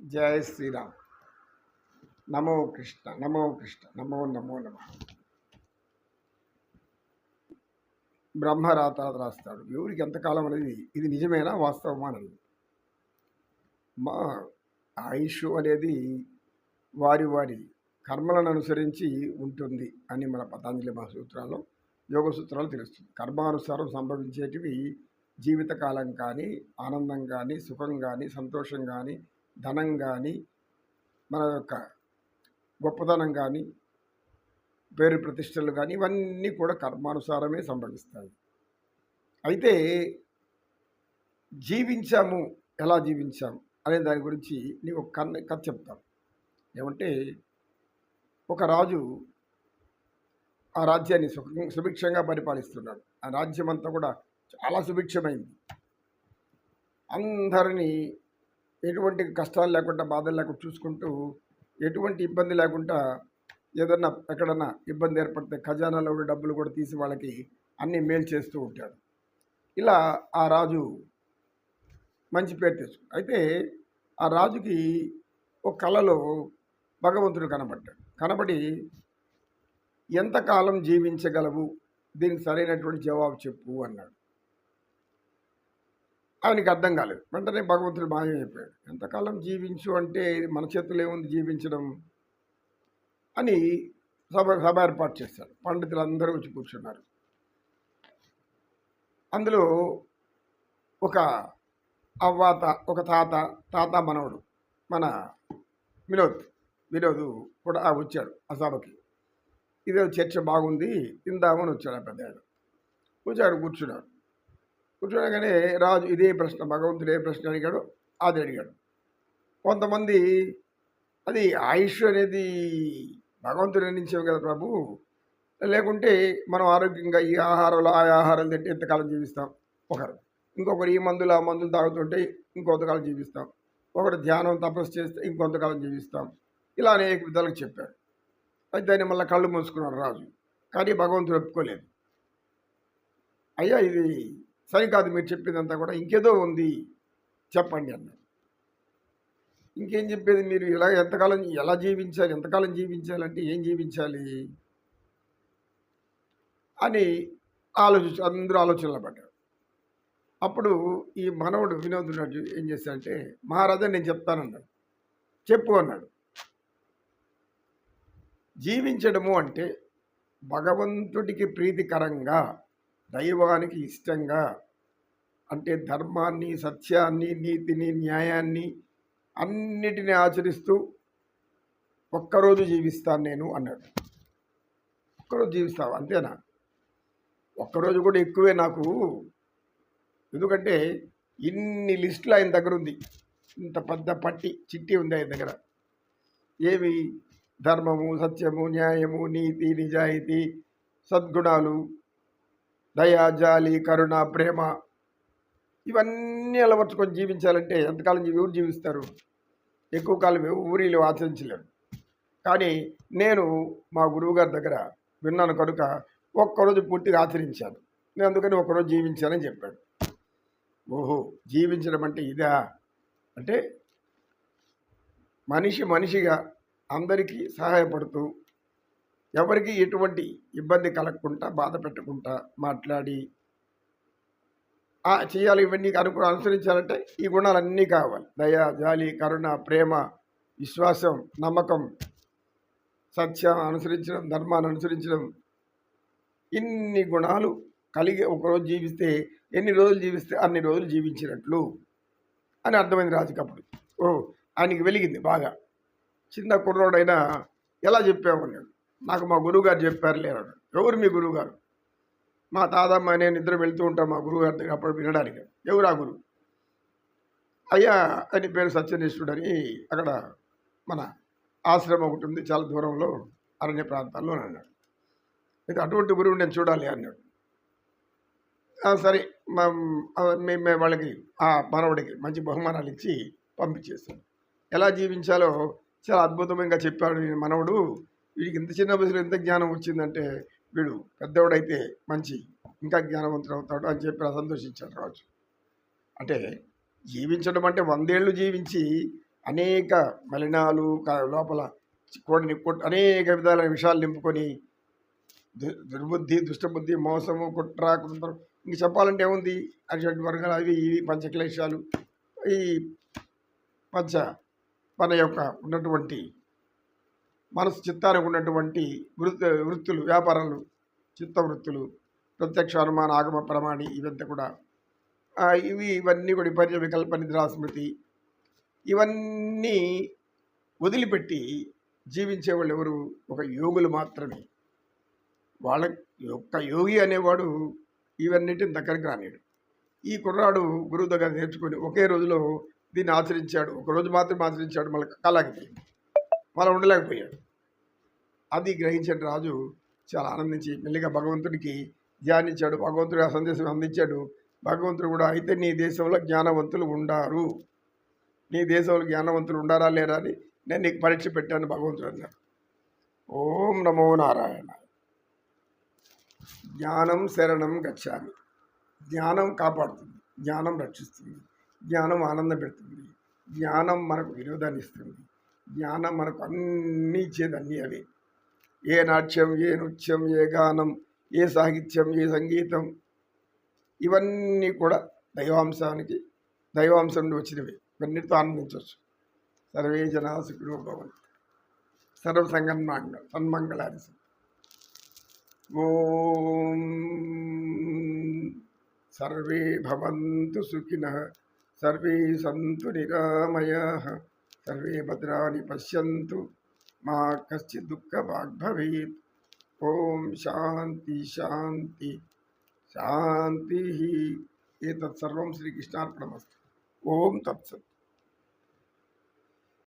జయ శ్రీరామ్. నమో కృష్ణ నమో కృష్ణ నమో నమో నమ. బ్రహ్మరాత రాస్తాడు. ఎవరికి ఎంతకాలం అనేది ఇది నిజమేనా వాస్తవమా అనేది. మా ఆయుష్ అనేది వారి వారి కర్మలను అనుసరించి ఉంటుంది అని మన పతాంజలి మహాసూత్రాల్లో యోగ సూత్రాలు తెలుస్తుంది. కర్మానుసారం సంభవించేటివి జీవితకాలం కానీ ఆనందం కానీ సుఖం కానీ సంతోషం కానీ ధనం కానీ మన యొక్క గొప్పతనం కానీ పేరు ప్రతిష్టలు కానీ ఇవన్నీ కూడా కర్మానుసారమే సంభవిస్తాయి. అయితే జీవించాము ఎలా జీవించాము అనే దాని గురించి నీకు ఒక కన్న కథ చెప్తాను ఏమంటే ఒక రాజు ఆ రాజ్యాన్ని సుఖ సుభిక్షంగా పరిపాలిస్తున్నాడు. ఆ రాజ్యం అంతా కూడా చాలా సుభిక్షమైంది. అందరినీ ఎటువంటి కష్టాలు లేకుండా బాధలు లేకుండా చూసుకుంటూ ఎటువంటి ఇబ్బంది లేకుండా ఏదన్నా ఎక్కడన్నా ఇబ్బంది ఏర్పడితే ఖజానాలో ఉన్న డబ్బులు కూడా తీసి వాళ్ళకి అన్నీ మేలు చేస్తూ ఉంటాడు. ఇలా ఆ రాజు మంచి పేరు తెచ్చు అయితే ఆ రాజుకి ఒక కళలో భగవంతుడు కనబడ్డాడు. కనబడి ఎంతకాలం జీవించగలవు? దీనికి సరైనటువంటి జవాబు చెప్పు అన్నాడు. ఆయనకి అర్థం కాలేదు. వెంటనే భగవంతుడు మాయం అయిపోయాడు ఎంతకాలం జీవించు అంటే ఇది మన చేతుల్లో ఏముంది జీవించడం? అని సభ సభ ఏర్పాటు చేశారు. పండితులు అందరూ వచ్చి కూర్చున్నారు. అందులో ఒక అవ్వాత ఒక తాత తాత మనవడు మన వినోద్ వినోద్ కూడా వచ్చాడు ఆ సభకి. ఇదే చర్చ బాగుంది ఇందామని వచ్చాడు ఆ పెద్ద కూర్చాడు కూర్చున్నాడు కూర్చోగానే రాజు ఇదే ప్రశ్న భగవంతుడు ఏ ప్రశ్న అడిగాడు అది అడిగాడు. కొంతమంది అది ఆయుష్ అనేది భగవంతుడు నిర్ణయించేవి కదా ప్రభు. లేకుంటే మనం ఆరోగ్యంగా ఈ ఆహారాలు ఆ ఆహారాలు తింటే ఎంతకాలం జీవిస్తాం ఒకరు. ఇంకొకరు ఈ మందులు ఆ మందులు తాగుతుంటే ఇంకొంతకాలం జీవిస్తాం. ఒకరు ధ్యానం తపస్సు చేస్తే ఇంకొంతకాలం జీవిస్తాం. ఇలా అనేక విధాలుగా చెప్పారు అయితే దాన్ని మళ్ళీ కళ్ళు మూసుకున్నాడు రాజు. కానీ భగవంతుడు ఒప్పుకోలేదు. అయ్యా ఇది సరికాదు మీరు చెప్పేదంతా కూడా ఇంకేదో ఉంది. చెప్పండి అన్నారు. ఇంకేం చెప్పేది మీరు? ఇలా ఎంతకాలం ఎలా జీవించాలి ఎంతకాలం జీవించాలంటే ఏం జీవించాలి? అని ఆలోచించి అందరూ ఆలోచనలో పడ్డారు. అప్పుడు ఈ మనవడు వినోదుడు ఏం చేశాడంటే మహారాజా నేను చెప్తానన్నాడు. చెప్పు అన్నాడు. జీవించడము అంటే భగవంతుడికి ప్రీతికరంగా దైవానికి ఇష్టంగా అంటే ధర్మాన్ని సత్యాన్ని నీతిని న్యాయాన్ని అన్నిటిని ఆచరిస్తూ ఒక్కరోజు జీవిస్తాను నేను అన్నాడు. ఒక్కరోజు జీవిస్తావు? అంతేనా? ఒక్కరోజు కూడా ఎక్కువే నాకు. ఎందుకంటే ఇన్ని లిస్టులు ఆయన దగ్గర ఉంది. ఇంత పెద్ద పట్టి చిట్టి ఉంది ఆయన దగ్గర. ఏవి ధర్మము సత్యము న్యాయము నీతి నిజాయితీ సద్గుణాలు దయా జాలి కరుణ ప్రేమ ఇవన్నీ అలవర్చుకొని జీవించాలంటే ఎంతకాలం ఎవరు జీవిస్తారు? ఎక్కువ కాలం ఊరిలో ఆచరించలేరు. కానీ నేను మా గురువుగారి దగ్గర విన్నాను కనుక ఒక్కరోజు పూర్తిగా ఆచరించాను. నేను అందుకని ఒక్కరోజు జీవించానని చెప్పాడు. ఓహో జీవించడం అంటే ఇదా? అంటే మనిషి మనిషిగా అందరికీ సహాయపడుతూ ఎవరికి ఎటువంటి ఇబ్బంది కలగకుండా బాధ పెట్టకుండా మాట్లాడి చేయాలి ఇవన్నీ అనుకు అనుసరించాలంటే ఈ గుణాలన్నీ కావాలి. దయ జాలి కరుణ ప్రేమ విశ్వాసం నమ్మకం సత్యం అనుసరించడం ధర్మాన్ని అనుసరించడం ఇన్ని గుణాలు కలిగి ఒకరోజు జీవిస్తే ఎన్ని రోజులు జీవిస్తే అన్ని రోజులు జీవించినట్లు అని అర్థమైంది రాజుకి ఓ ఆయనకి వెలిగింది బాగా. చిన్న కుర్రోడైనా ఎలా చెప్పావు నేను. నాకు మా గురువుగారు చెప్పారు లేరు ఎవరు మీ గురువుగారు? మా తాతమ్మ నేను ఇద్దరు వెళ్తూ ఉంటాం మా గురువు గారి దగ్గర అప్పుడు వినడానికి. ఎవరు ఆ గురువు? అయ్యా అని పేరు సత్యనిష్ఠుడు అని అక్కడ మన ఆశ్రమం ఒకటి ఉంది చాలా దూరంలో అరణ్య ప్రాంతాల్లో అని అన్నాడు. అయితే అటువంటి గురువు నేను చూడాలి అన్నాడు. సరే మా మేము వాళ్ళకి ఆ మనవడికి మంచి బహుమానాలు ఇచ్చి పంపించేస్తాం ఎలా జీవించాలో చాలా అద్భుతంగా చెప్పాడు మనవడు. వీడికి ఇంత చిన్న వయసులో ఎంత జ్ఞానం వచ్చిందంటే వీడు పెద్దవాడైతే మంచి ఇంకా జ్ఞానవంతుడు అవుతాడు అని చెప్పి సంతోషించాడు రాజు. అంటే జీవించడం అంటే వందేళ్ళు జీవించి అనేక మలినాలు లోపల కోడిని కొట్- అనేక విధాలైన విషయాలు నింపుకొని దు- దుర్బుద్ధి దుష్టబుద్ధి మోసము కుట్ర కుందరం ఇంక చెప్పాలంటే ఏముంది? అటువంటి వర్గాలు అవి ఇవి పంచక్లేశాలు. ఈ పంచ మన యొక్క ఉన్నటువంటి మనసు చిత్తానికి ఉన్నటువంటి వృత్తి వృత్తులు వ్యాపారాలు చిత్త వృత్తులు ప్రత్యక్ష అనుమాన ఆగమ ప్రమాణి ఇవంతా కూడా. ఇవి ఇవన్నీ కూడా విపర్య వికల్ప నిద్రాస్మృతి ఇవన్నీ వదిలిపెట్టి జీవించే వాళ్ళు ఎవరు? ఒక యోగులు మాత్రమే. వాళ్ళ యొక్క యోగి అనేవాడు ఇవన్నిటిని దగ్గరికి రానేడు ఈ కుర్రాడు గురువు దగ్గర నేర్చుకొని ఒకే రోజులో దీన్ని ఆచరించాడు. ఒక రోజు మాత్రమే ఆచరించాడు. మళ్ళీ కలాగిపోయింది వాళ్ళు ఉండలేకపోయాడు. అది గ్రహించిన రాజు చాలా ఆనందించి మెల్లిగా భగవంతుడికి ధ్యానించాడు. భగవంతుడు ఆ సందేశం అందించాడు. భగవంతుడు కూడా అయితే నీ దేశంలో జ్ఞానవంతులు ఉండారు. నీ దేశంలో జ్ఞానవంతులు ఉండారా లేరా అని నేను నీకు పరీక్ష పెట్టాను భగవంతుడు అన్నాడు. ఓం నమో నారాయణ. జ్ఞానం శరణం గచ్చామి. జ్ఞానం కాపాడుతుంది. జ్ఞానం రక్షిస్తుంది. జ్ఞానం ఆనందం పెడుతుంది. జ్ఞానం మనకు వినోదాన్ని ఇస్తుంది. జ్ఞానం మనకు అన్నీ ఇచ్చేది అన్నీ అవి ఏ నాట్యం ఏ నృత్యం ఏ గానం ఏ సాహిత్యం ఏ సంగీతం ఇవన్నీ కూడా దైవాంశానికి దైవాంశం నుండి వచ్చినవి. ఇవన్నిటితో ఆనందించవచ్చు. సర్వే జనా సుఖినో భవంతు. సర్వ సన్మంగళాది ఓం సర్వే భవంతు సుఖిన సర్వే సంతు నిరామయా. सर्वे भद्राणि पश्यन्तु। मा कश्चित् दुःखभाग् शांति शांति शान्ति शान्ति। शान्तिः। एतत् सर्वं श्रीकृष्णार्पणमस्तु। ॐ तत्सत्।